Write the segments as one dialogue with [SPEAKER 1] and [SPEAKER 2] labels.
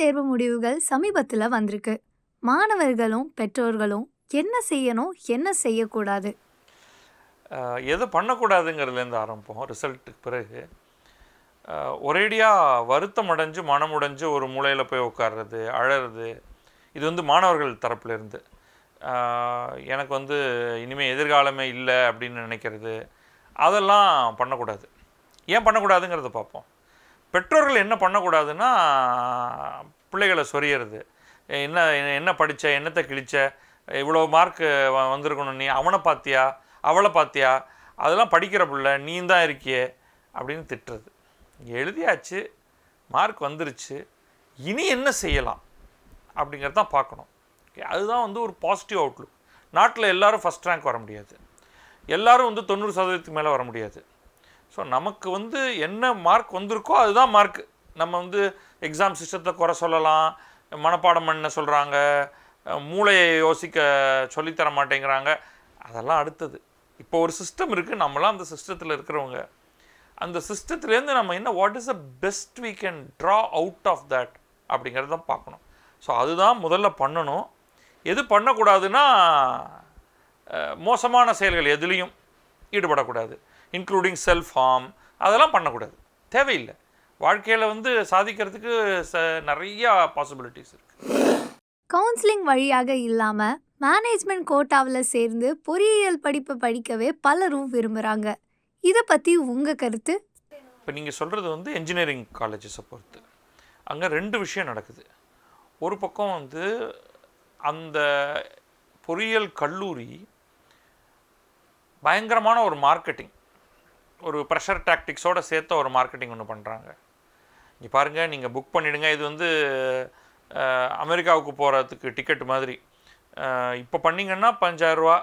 [SPEAKER 1] தேர்வு முடிவுகள் சமீபத்தில் வந்திருக்கு. மாணவர்களும் பெற்றோர்களும் என்ன செய்யணும் என்ன செய்யக்கூடாது?
[SPEAKER 2] எது பண்ணக்கூடாதுங்கிறதுலேருந்து ஆரம்பிப்போம். ரிசல்ட்டுக்கு பிறகு. ஒரேடியாக வருத்தம் அடைஞ்சு மனமுடைஞ்சு ஒரு மூலையில் போய் உட்கார்றது அழறது இது வந்து மாணவர்கள் தரப்புலேருந்து. எனக்கு வந்து இனிமேல் எதிர்காலமே இல்லை அப்படின்னு நினைக்கிறது. அதெல்லாம் பண்ணக்கூடாது. ஏன் பண்ணக்கூடாதுங்கிறத பார்ப்போம். பெற்றோர்கள் என்ன பண்ணக்கூடாதுன்னா பிள்ளைகளை சொரியறது என்ன என்ன படித்த என்னத்தை கிழிச்ச இவ்வளோ மார்க் வந்திருக்கணும் நீ அவனை பார்த்தியா அவளை பார்த்தியா அதெல்லாம் படிக்கிற பிள்ளை நீ தான் இருக்கியே அப்படின்னு திட்டுறது. எழுதியாச்சு மார்க் வந்துருச்சு இனி என்ன செய்யலாம் அப்படிங்கிறத தான் பார்க்கணும். அதுதான் வந்து ஒரு பாசிட்டிவ் அவுட்லுக் நாட்டில் எல்லாரும் ஃபஸ்ட் ரேங்க் வர முடியாது. எல்லோரும் வந்து தொண்ணூறு சதவீதத்துக்கு மேலே வர முடியாது. ஸோ நமக்கு வந்து என்ன மார்க் வந்திருக்கோ அதுதான் மார்க் நம்ம வந்து எக்ஸாம் சிஸ்டத்தை குறை சொல்லலாம் மனப்பாடம் பண்ண சொல்கிறாங்க மூளையை யோசிக்க சொல்லித்தர மாட்டேங்கிறாங்க. அதெல்லாம் அடுத்தது. இப்போ ஒரு சிஸ்டம் இருக்குது நம்மளாம் அந்த சிஸ்டத்தில் இருக்கிறவங்க. அந்த சிஸ்டத்துலேருந்து நம்ம என்ன what is the best we can draw out of that அப்படிங்கிறத தான் பார்க்கணும். ஸோ அதுதான் முதல்ல பண்ணணும். எது பண்ணக்கூடாதுன்னா மோசமான செயல்கள் எதுலேயும் ஈடுபடக்கூடாது. இன்க்ளூடிங் செல்ஃப் ஹார்ம் அதெல்லாம் பண்ணக்கூடாது. தேவையில்லை. வாழ்க்கையில் வந்து சாதிக்கிறதுக்கு ச நிறையா பாசிபிலிட்டிஸ் இருக்குது
[SPEAKER 1] கவுன்சிலிங் வழியாக இல்லாமல் மேனேஜ்மெண்ட் கோட்டாவில் சேர்ந்து பொறியியல் படிப்பு படிக்கவே பலரும் விரும்புகிறாங்க இதை பற்றி உங்கள் கருத்து?
[SPEAKER 2] இப்போ நீங்கள் சொல்கிறது வந்து என்ஜினியரிங் காலேஜஸை பொறுத்து. அங்கே ரெண்டு விஷயம் நடக்குது. ஒரு பக்கம் வந்து அந்த பொறியியல் கல்லூரி பயங்கரமான ஒரு மார்க்கெட்டிங் ஒரு ப்ரெஷர் டாக்டிக்ஸோடு சேர்த்து ஒரு மார்க்கெட்டிங் ஒன்று பண்ணுறாங்க இங்கே பாருங்கள் நீங்கள் புக் பண்ணிவிடுங்க இது வந்து அமெரிக்காவுக்கு போகிறதுக்கு டிக்கெட் மாதிரி. இப்போ பண்ணிங்கன்னா பஞ்சாயிரரூவா.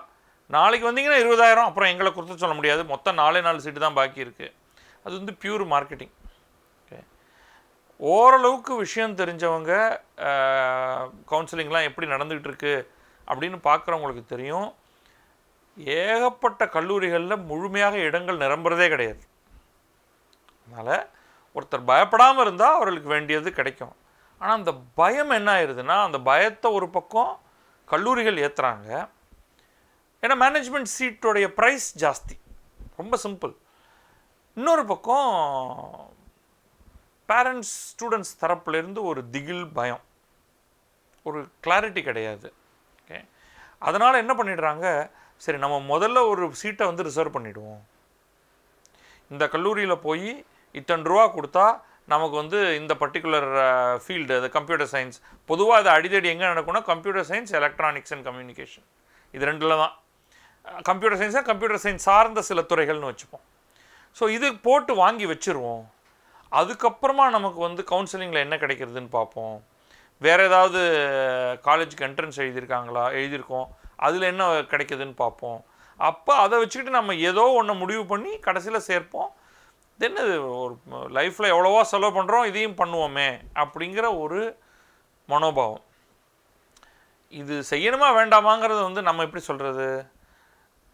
[SPEAKER 2] நாளைக்கு வந்தீங்கன்னா இருபதாயிரம். அப்புறம் எங்களை கொடுத்து சொல்ல முடியாது. மொத்தம் நாலே நாலு சீட்டு தான் பாக்கி இருக்குது அது வந்து பியூர் மார்க்கெட்டிங் ஓகே ஓரளவுக்கு விஷயம் தெரிஞ்சவங்க கவுன்சிலிங்லாம் எப்படி நடந்துகிட்ருக்கு அப்படின்னு பார்க்குறவங்களுக்கு தெரியும். ஏகப்பட்ட கல்லூரிகளில் முழுமையாக இடங்கள் நிரம்புறதே கிடையாது. அதனால் ஒருத்தர் பயப்படாமல் இருந்தால் அவர்களுக்கு வேண்டியது கிடைக்கும். ஆனால் அந்த பயம் என்ன ஆயிடுதுன்னா அந்த பயத்தை ஒரு பக்கம் கல்லூரிகள் ஏற்றுறாங்க ஏன்னா மேனேஜ்மெண்ட் சீட்டோடைய ப்ரைஸ் ஜாஸ்தி. ரொம்ப சிம்பிள் இன்னொரு பக்கம் பேரண்ட்ஸ் ஸ்டூடெண்ட்ஸ் தரப்புலேருந்து ஒரு திகில் பயம். ஒரு கிளாரிட்டி கிடையாது. ஓகே அதனால் என்ன பண்ணிடுறாங்க சரி நம்ம முதல்ல ஒரு சீட்டை வந்து ரிசர்வ் பண்ணிவிடுவோம் இந்த கல்லூரியில் போய் இத்தனை ரூபா கொடுத்தா நமக்கு வந்து இந்த பர்டிகுலர் ஃபீல்டு அது கம்ப்யூட்டர் சயின்ஸ் பொதுவாக அது அடிதடி எங்கே நடக்கும்னா computer science electronics and communication இது ரெண்டில் தான். கம்ப்யூட்டர் சயின்ஸாக கம்ப்யூட்டர் சயின்ஸ் சார்ந்த சில துறைகள்னு வச்சுப்போம். ஸோ இது போட்டு வாங்கி வச்சுருவோம். அதுக்கப்புறமா நமக்கு வந்து கவுன்சிலிங்கில் என்ன கிடைக்கிறதுன்னு பார்ப்போம். வேறு ஏதாவது காலேஜுக்கு என்ட்ரன்ஸ் எழுதியிருக்காங்களா எழுதியிருக்கோம். அதில் என்ன கிடைக்குதுன்னு பார்ப்போம். அப்போ அதை வச்சுக்கிட்டு நம்ம ஏதோ ஒன்று முடிவு பண்ணி கடைசியில் சேர்ப்போம். தென் இது ஒரு லைஃப்பில் எவ்வளோவா செலவு பண்ணுறோம் இதையும் பண்ணுவோமே அப்படிங்கிற ஒரு மனோபாவம். இது செய்யணுமா வேண்டாமாங்கிறது வந்து நம்ம எப்படி சொல்கிறது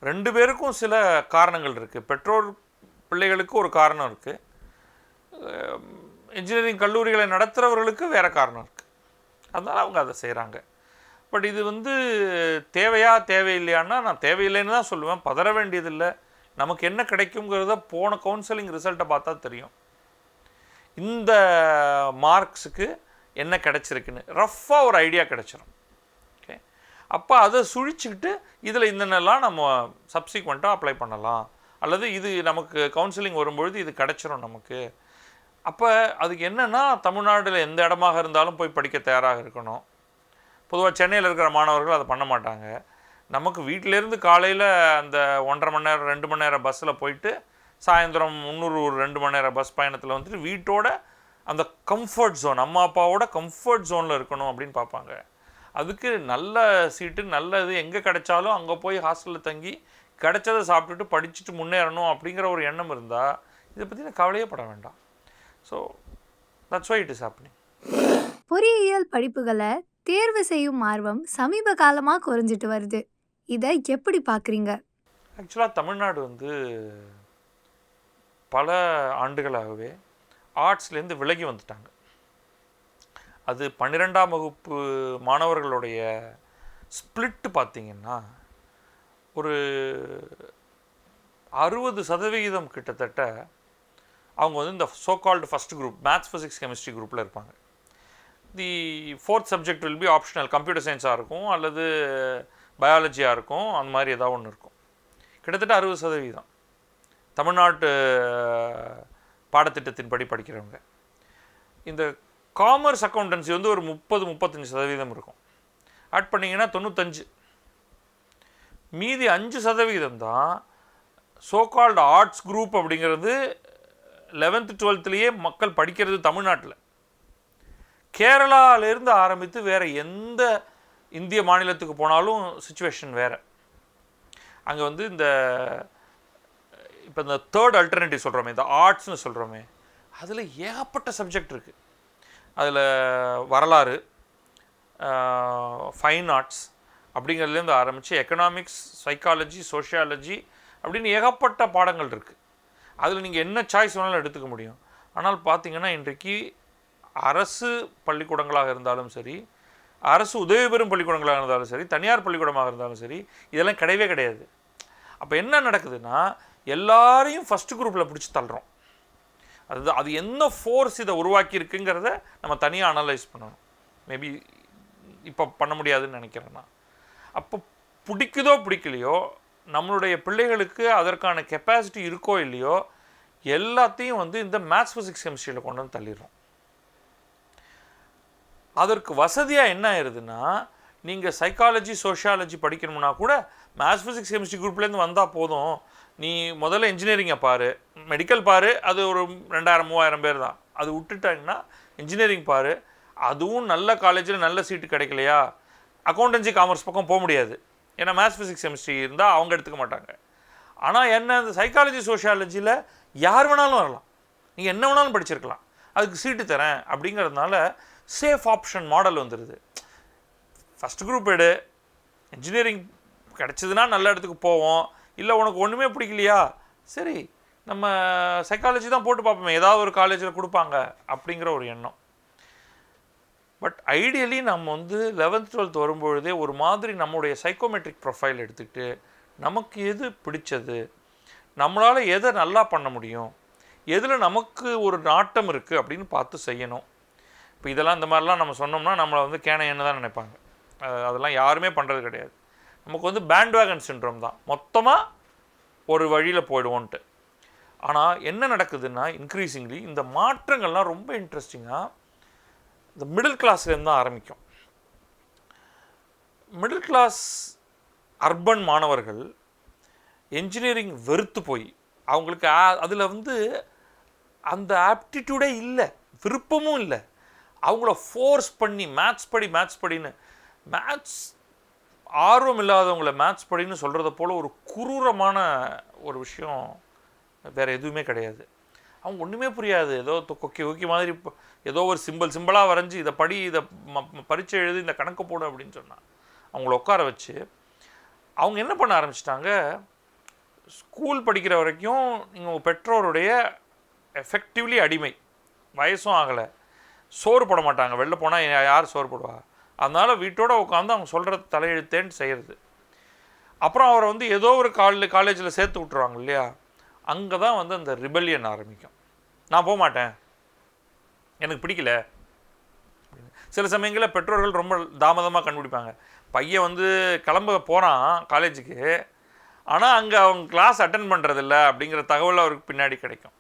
[SPEAKER 2] ரெண்டு பேருக்கும் சில காரணங்கள் இருக்குது பெற்றோர் பிள்ளைகளுக்கு ஒரு காரணம் இருக்குது இன்ஜினியரிங் கல்லூரிகளை நடத்துகிறவர்களுக்கு வேறு காரணம் இருக்குது அதனால் அவங்க அதை செய்கிறாங்க பட் இது வந்து தேவையா தேவையில்லையான்னா நான் தேவையில்லைன்னு தான் சொல்லுவேன். பதற வேண்டியதில்லை. நமக்கு என்ன கிடைக்குங்கிறத போன கவுன்சிலிங் ரிசல்ட்டை பார்த்தா தெரியும். இந்த மார்க்ஸுக்கு என்ன கிடைச்சிருக்குன்னு. ரஃப்பாக ஒரு ஐடியா கிடச்சிரும். ஓகே அப்போ அதை சுழிச்சுக்கிட்டு இதில் என்னென்னலாம் நம்ம சப்சிக்வெண்ட்டாக அப்ளை பண்ணலாம். அல்லது இது நமக்கு கவுன்சிலிங் வரும்பொழுது இது கிடச்சிரும் நமக்கு. அப்போ அதுக்கு என்னென்னா தமிழ்நாட்டில் எந்த இடமாக இருந்தாலும் போய் படிக்க தயாராக இருக்கணும். பொதுவாக சென்னையில் இருக்கிற மாணவர்கள் அதை பண்ண மாட்டாங்க. நமக்கு வீட்டிலேருந்து காலையில் அந்த ஒன்றரை மணி நேரம் ரெண்டு மணி நேரம் பஸ்ஸில் போயிட்டு சாயந்தரம் முந்நூறு ஒரு ரெண்டு மணி நேரம் பஸ் பயணத்தில் வந்துட்டு வீட்டோட அந்த கம்ஃபர்ட் ஜோன் அம்மா அப்பாவோட கம்ஃபர்ட் ஜோனில் இருக்கணும் அப்படின்னு பார்ப்பாங்க. அதுக்கு நல்ல சீட்டு நல்ல இது எங்கே கிடைச்சாலும் அங்கே போய் ஹாஸ்டலில் தங்கி கிடைச்சதை சாப்பிட்டுட்டு படிச்சுட்டு முன்னேறணும் அப்படிங்கிற ஒரு எண்ணம் இருந்தால் இதை பற்றி நான் கவலையே பட வேண்டாம். So that's why it is happening
[SPEAKER 1] பொறியியல் படிப்புகளை தேர்வு செய்யும் ஆர்வம் சமீப காலமாக குறைஞ்சிட்டு வருது. இதை எப்படி பார்க்குறீங்க
[SPEAKER 2] ஆக்சுவலாக தமிழ்நாடு வந்து பல ஆண்டுகளாகவே ஆர்ட்ஸ்லேருந்து விலகி வந்துட்டாங்க. அது பன்னிரெண்டாம் வகுப்பு மாணவர்களுடைய ஸ்பிளிட்டு பார்த்தீங்கன்னா ஒரு அறுபது சதவிகிதம் கிட்டத்தட்ட அவங்க வந்து இந்த so called first group maths physics chemistry குரூப்பில் இருப்பாங்க. The fourth subject will be optional computer சயின்ஸாக இருக்கும் அல்லது பயாலஜியாக இருக்கும் அந்த மாதிரி ஏதாவது ஒன்று இருக்கும். கிட்டத்தட்ட அறுபது சதவீதம். தமிழ்நாட்டு பாடத்திட்டத்தின்படி படிக்கிறவங்க. இந்த காமர்ஸ் அக்கௌண்டன்சி வந்து ஒரு முப்பது முப்பத்தஞ்சு சதவீதம் இருக்கும். ஆட் பண்ணிங்கன்னா தொண்ணூத்தஞ்சு. மீதி அஞ்சு சதவீதம் தான் சோகால்டு ஆர்ட்ஸ் குரூப் அப்படிங்கிறது லெவன்த்து டுவெல்த்துலேயே மக்கள் படிக்கிறது தமிழ்நாட்டில். கேரளாவிலேருந்து ஆரம்பித்து வேறு எந்த இந்திய மாநிலத்துக்கு போனாலும் சுச்சுவேஷன் வேறு. அங்கே வந்து இந்த இப்போ இந்த தேர்ட் அல்டர்னேட்டிவ் சொல்கிறோமே இந்த ஆர்ட்ஸ்னு சொல்கிறோமே அதில் ஏகப்பட்ட சப்ஜெக்ட் இருக்குது அதில் வரலாறு ஃபைன் ஆர்ட்ஸ் அப்படிங்கிறதுலேருந்து ஆரம்பித்து எக்கனாமிக்ஸ் சைக்காலஜி சோஷியாலஜி அப்படின்னு ஏகப்பட்ட பாடங்கள் இருக்குது அதில் நீங்கள் என்ன சாய்ஸ் வேணாலும் எடுத்துக்க முடியும். ஆனால் பார்த்தீங்கன்னா இன்றைக்கு அரசு பள்ளிக்கூடங்களாக இருந்தாலும் சரி அரசு உதவி பெறும் பள்ளிக்கூடங்களாக இருந்தாலும் சரி தனியார் பள்ளிக்கூடமாக இருந்தாலும் சரி இதெல்லாம் கிடையவே கிடையாது. அப்போ என்ன நடக்குதுன்னா எல்லாரையும் ஃபஸ்ட்டு குரூப்பில் பிடிச்சி தள்ளுறோம். அது அது என்ன ஃபோர்ஸ் இதை உருவாக்கியிருக்குங்கிறத நம்ம தனியாக அனலைஸ் பண்ணணும். மேபி இப்போ பண்ண முடியாதுன்னு நினைக்கிறேன் நான். அப்போ பிடிக்குதோ பிடிக்கலையோ நம்மளுடைய பிள்ளைகளுக்கு அதற்கான கெப்பாசிட்டி இருக்கோ இல்லையோ எல்லாத்தையும் வந்து இந்த மேத்ஸ் ஃபிசிக்ஸ் கெமிஸ்ட்ரியில் கொண்டு வந்து தள்ளிடுறோம். அதற்கு வசதியாக என்ன ஆயிடுதுன்னா நீங்கள் சைக்காலஜி சோஷியாலஜி படிக்கணும்னா கூட மேத்ஸ் ஃபிசிக்ஸ் கெமிஸ்ட்ரி குரூப்லேருந்து வந்தால் போதும். நீ முதல்ல இன்ஜினியரிங்கை பாரு. மெடிக்கல் பாரு. அது ஒரு ரெண்டாயிரம் மூவாயிரம் பேர் தான். அது விட்டுட்டாங்கன்னா இன்ஜினியரிங் பாரு. அதுவும் நல்ல காலேஜில் நல்ல சீட்டு கிடைக்கலையா? அக்கௌண்டன்சி காமர்ஸ் பக்கம் போக முடியாது. ஏன்னா மேத்ஸ் ஃபிசிக்ஸ் கெமிஸ்ட்ரி இருந்தால் அவங்க எடுத்துக்க மாட்டாங்க. ஆனால் என்ன இந்த சைக்காலஜி சோஷியாலஜியில் யார் வேணாலும் வரலாம். நீங்கள் என்ன வேணாலும் படிச்சிருக்கலாம். அதுக்கு சீட்டு தரேன். அப்படிங்கிறதுனால சேஃப் ஆப்ஷன் மாடல் வந்துடுது ஃபஸ்ட் குரூப் எடு. இன்ஜினியரிங் கிடச்சிதுன்னா நல்ல இடத்துக்கு போவோம். இல்லை உனக்கு ஒன்றுமே பிடிக்கலையா? சரி நம்ம சைக்காலஜி தான் போட்டு பார்ப்போமே. ஏதாவது ஒரு காலேஜில் கொடுப்பாங்க அப்படிங்கிற ஒரு எண்ணம். பட் ஐடியலி நம்ம வந்து லெவன்த் டுவெல்த் வரும்பொழுதே ஒரு மாதிரி நம்முடைய சைக்கோமெட்ரிக் ப்ரொஃபைல் எடுத்துக்கிட்டு நமக்கு எது பிடிச்சது? நம்மளால் எதை நல்லா பண்ண முடியும்? எதில் நமக்கு ஒரு நாட்டம் இருக்குது அப்படின்னு பார்த்து செய்யணும். இப்போ இதெல்லாம் இந்த மாதிரிலாம் நம்ம சொன்னோம்னா நம்மளை வந்து கேன என்ன தான் நினைப்பாங்க. அதெல்லாம் யாருமே பண்ணுறது கிடையாது. நமக்கு வந்து பேண்ட் வேகன் சின்ட்ரோம் தான். மொத்தமாக ஒரு வழியில் போயிடுவோன்ட்டு. ஆனால் என்ன நடக்குதுன்னா இன்க்ரீஸிங்லி இந்த மாற்றங்கள்லாம் ரொம்ப இன்ட்ரெஸ்டிங்காக இந்த மிடில் கிளாஸ்லேருந்து தான் ஆரம்பிக்கும். மிடில் கிளாஸ் அர்பன் மாணவர்கள் என்ஜினியரிங் வெறுத்து போய் அவங்களுக்கு அதில் வந்து அந்த ஆப்டிடியூடே இல்லை. விருப்பமும் இல்லை. அவங்கள ஃபோர்ஸ் பண்ணி மேத்ஸ் படி மேத்ஸ் படின்னு மேத்ஸ் ஆர்வம் இல்லாதவங்கள மேத்ஸ் படின்னு சொல்கிறத போல் ஒரு குரூரமான ஒரு விஷயம் வேறு எதுவுமே கிடையாது. அவங்க ஒன்றுமே புரியாது. ஏதோ கொக்கி கொக்கி மாதிரி ஏதோ ஒரு சிம்பிள் சிம்பிளாக வரைஞ்சி இதை படி இதை ம- பரீட்சை எழுதி இந்த கணக்கு போடு அப்படின்னு சொன்னான் அவங்கள உட்கார வச்சு அவங்க என்ன பண்ண ஆரம்பிச்சிட்டாங்க? ஸ்கூல் படிக்கிற வரைக்கும் நீங்கள் உங்கள் பெற்றோருடைய எஃபெக்டிவ்லி அடிமை. வயசும் ஆகலை. சோறு போட மாட்டாங்க. வெளில போனால் யார் சோறு போடுவா? அதனால் வீட்டோட உட்காந்து அவங்க சொல்கிற தலையெழுத்தேன்னு செய்கிறது அப்புறம் அவரை வந்து ஏதோ ஒரு காலே காலேஜில் சேர்த்து விட்ருவாங்க இல்லையா? அங்கே தான் வந்து அந்த ரிபல்லியன் ஆரம்பிக்கும். நான் போக மாட்டேன். எனக்கு பிடிக்கல. சில சமயங்களில் பெற்றோர்கள் ரொம்ப தாமதமாக கண்டுபிடிப்பாங்க. பையன் வந்து கிளம்ப போகிறான் காலேஜுக்கு. ஆனால் அங்கே அவங்க கிளாஸ் அட்டன் பண்ணுறதில்ல அப்படிங்கிற தகவல் அவருக்கு பின்னாடி கிடைக்கும்.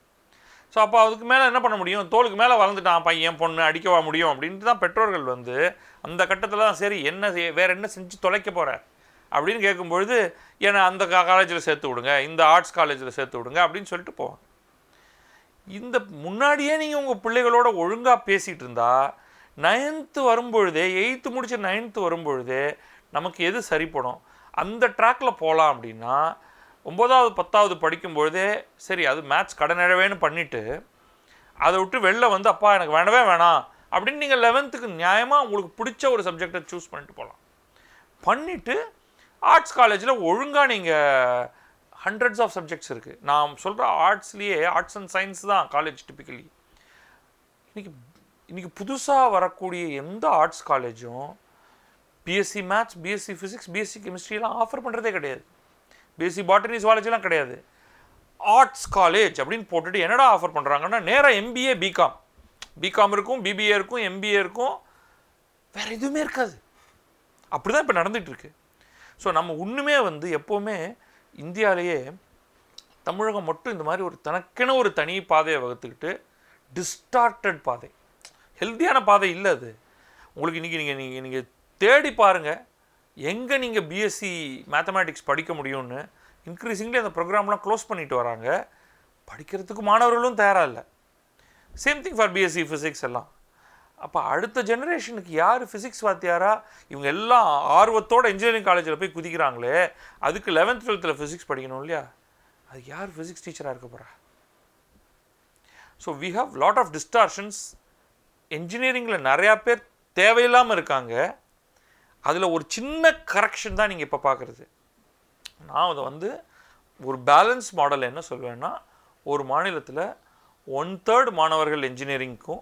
[SPEAKER 2] ஸோ அப்போ அதுக்கு மேலே என்ன பண்ண முடியும்? தோலுக்கு மேலே வளர்ந்துட்டான் பையன் பொண்ணு அடிக்கவா முடியும்? அப்படின்ட்டு தான் பெற்றோர்கள் வந்து அந்த கட்டத்தில் தான் சரி என்ன செய்- வேற என்ன செஞ்சு தொலைக்க போகிற அப்படின்னு கேட்கும்பொழுது என்னை அந்த காலேஜில் சேர்த்து விடுங்க இந்த ஆர்ட்ஸ் காலேஜில் சேர்த்து விடுங்க அப்படின்னு சொல்லிட்டு போவாங்க இந்த முன்னாடியே நீங்கள் உங்கள் பிள்ளைகளோட ஒழுங்காக பேசிகிட்டு இருந்தால் நைன்த்து வரும்பொழுதே எயித்து முடிச்ச நைன்த்து வரும்பொழுதே நமக்கு எது சரிப்படும்? அந்த ட்ராக்ல போகலாம் அப்படின்னா ஒம்போதாவது பத்தாவது படிக்கும்பொழுதே சரி அது மேத்ஸ் கடனிடவேன்னு பண்ணிவிட்டு அதை விட்டு வெளில வந்து அப்பா எனக்கு வேணவே வேணாம். அப்படின்னு நீங்கள் லெவன்த்துக்கு நியாயமாக உங்களுக்கு பிடிச்ச ஒரு சப்ஜெக்டை சூஸ் பண்ணிட்டு போகலாம் பண்ணிவிட்டு ஆர்ட்ஸ் காலேஜில் ஒழுங்காக நீங்கள் ஹண்ட்ரட்ஸ் ஆஃப் சப்ஜெக்ட்ஸ் இருக்குது நான் சொல்கிற ஆர்ட்ஸ்லேயே ஆர்ட்ஸ் அண்ட் சயின்ஸ் தான் காலேஜ் டிப்பிக்கலி இன்னைக்கு இன்றைக்கி புதுசாக வரக்கூடிய எந்த ஆர்ட்ஸ் காலேஜும் BSc maths BSc physics BSc கெமிஸ்ட்ரிலாம் offer பண்ணுறதே கிடையாது. பிஎஸ்சி பாட்டனி ஜுவாலஜிலாம் கிடையாது. ஆர்ட்ஸ் காலேஜ் அப்படின்னு போட்டுட்டு என்னடா ஆஃபர் பண்ணுறாங்கன்னா நேராக எம்பிஏ பிகாம் பிகாம் இருக்கும் பிபிஏ இருக்கும் எம்பிஏ இருக்கும். வேற எதுவுமே இருக்காது. அப்படி தான் இப்போ நடந்துகிட்ருக்கு. ஸோ நம்ம ஒன்றுமே வந்து எப்போவுமே இந்தியாவிலேயே தமிழகம் மட்டும் இந்த மாதிரி ஒரு தனக்கென ஒரு தனி பாதையை வகுத்துக்கிட்டு டிஸ்டார்டட் பாதை. ஹெல்த்தியான பாதை இல்லை அது. உங்களுக்கு இன்றைக்கி நீங்கள் நீங்கள் நீங்கள் தேடி பாருங்கள் எங்கே நீங்கள் பிஎஸ்சி மேத்தமேட்டிக்ஸ் படிக்க முடியும்னு இன்க்ரீசிங்லி அந்த ப்ரோக்ராம்லாம் க்ளோஸ் பண்ணிட்டு வராங்க. படிக்கிறதுக்கு மாணவர்களும் தயாராக இல்லை. Same thing for BSc physics எல்லாம். அப்போ அடுத்த ஜெனரேஷனுக்கு யார் ஃபிசிக்ஸ் வாத்தியாரா? இவங்க எல்லாம் ஆர்வத்தோட இன்ஜினியரிங் காலேஜில் போய் குதிக்கிறாங்களே. அதுக்கு லெவன்த் டுவெல்த்தில் ஃபிசிக்ஸ் படிக்கணும் இல்லையா? அது யார் ஃபிசிக்ஸ் டீச்சராக இருக்க போகிறா so we have lot of distortions என்ஜினியரிங்கில் நிறையா பேர் தேவையில்லாமல் இருக்காங்க. அதில் ஒரு சின்ன கரெக்ஷன் தான் நீங்கள் இப்போ பார்க்குறது நான் அதை வந்து ஒரு பேலன்ஸ் மாடல் என்ன சொல்வேன்னா ஒரு மாநிலத்தில் ஒன் தேர்ட் மாணவர்கள் இன்ஜினியரிங்க்கும்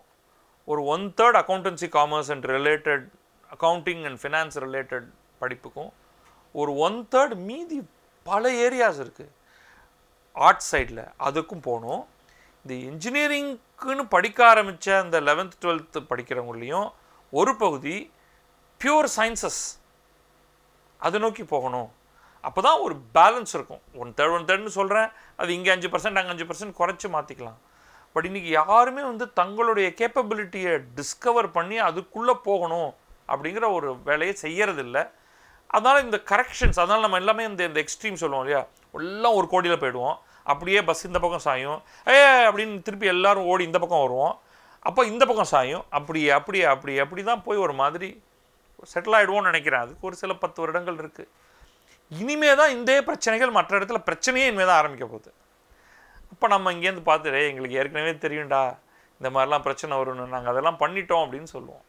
[SPEAKER 2] ஒரு one third accountancy commerce and related accounting and finance related படிப்புக்கும் ஒரு ஒன் தேர்ட் மீதி பல ஏரியாஸ் இருக்குது ஆர்ட்ஸ் சைடில் அதுக்கும் போகணும் இந்த இன்ஜினியரிங்க்குன்னு படிக்க ஆரம்பித்த அந்த லெவன்த் டுவெல்த்து படிக்கிறவங்களையும் ஒரு பகுதி பியூர் சயின்சஸ் அதை நோக்கி போகணும். அப்போ தான் ஒரு பேலன்ஸ் இருக்கும். ஒன் தேர்ட் ஒன் தேர்ட்னு சொல்கிறேன் அது இங்கே அஞ்சு பர்சன்ட் அங்கே அஞ்சு பர்சன்ட் குறைச்சி மாற்றிக்கலாம் பட் இன்றைக்கி யாருமே வந்து தங்களுடைய கேப்பபிலிட்டியை டிஸ்கவர் பண்ணி அதுக்குள்ளே போகணும் அப்படிங்கிற ஒரு வேலையை செய்யறதில்ல. அதனால் இந்த கரெக்ஷன்ஸ் அதனால் நம்ம எல்லாமே இந்த இந்த எக்ஸ்ட்ரீம் சொல்லுவோம் இல்லையா? எல்லாம் ஒரு கோடியில் போயிடுவோம். அப்படியே பஸ் இந்த பக்கம் சாயும். ஏ அப்படின்னு திருப்பி எல்லோரும் ஓடி இந்த பக்கம் வருவோம். அப்போ இந்த பக்கம் சாயும். அப்படி அப்படி அப்படி அப்படி தான் போய் ஒரு மாதிரி செட்டில் ஆகிடுவோம்னு நினைக்கிறேன். அதுக்கு ஒரு சில பத்து வருடங்கள் இருக்குது இனிமே தான் இந்த பிரச்சனைகள் மற்ற இடத்துல பிரச்சனையே இனிமே தான் ஆரம்பிக்க போகுது. அப்போ நம்ம இங்கேருந்து பார்த்துட்டு எங்களுக்கு ஏற்கனவே தெரியும்டா. இந்த மாதிரிலாம் பிரச்சனை வரும்னு நாங்கள் அதெல்லாம் பண்ணிட்டோம் அப்படின்னு சொல்லுவோம்.